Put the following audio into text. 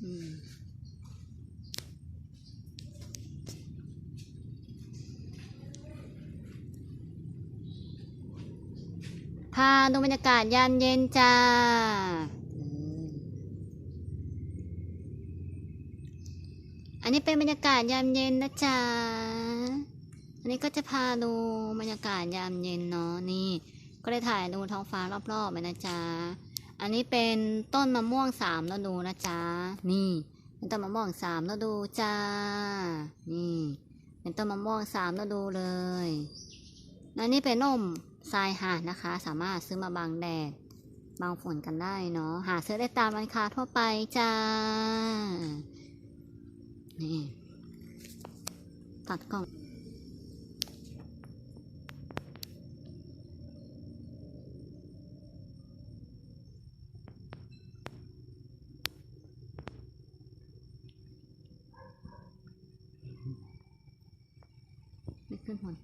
พาดูบรรยากาศยามเย็นจ้าอันนี้เป็นบรรยากาศยามเย็นนะจ๊ะ อันนี้ก็จะพาดูบรรยากาศยามเย็นเนาะนี่ ก็ได้ถ่ายดูท้องฟ้ารอบๆไปนะจ๊ะ อันนี้เป็นต้นมะม่วงสามฤดูนะจ๊ะ นี่เป็นต้นมะม่วงสามฤดูจ้า นี่ เป็นต้นมะม่วงสามฤดูเลยและนี่เป็นนมทรายหาดนะคะ สามารถซื้อมาบังแดดบังฝนกันได้เนาะ หาซื้อได้ตามร้านค้าทั่วไปจ้า นี่ ตัดกล่อง ขึ้นหอน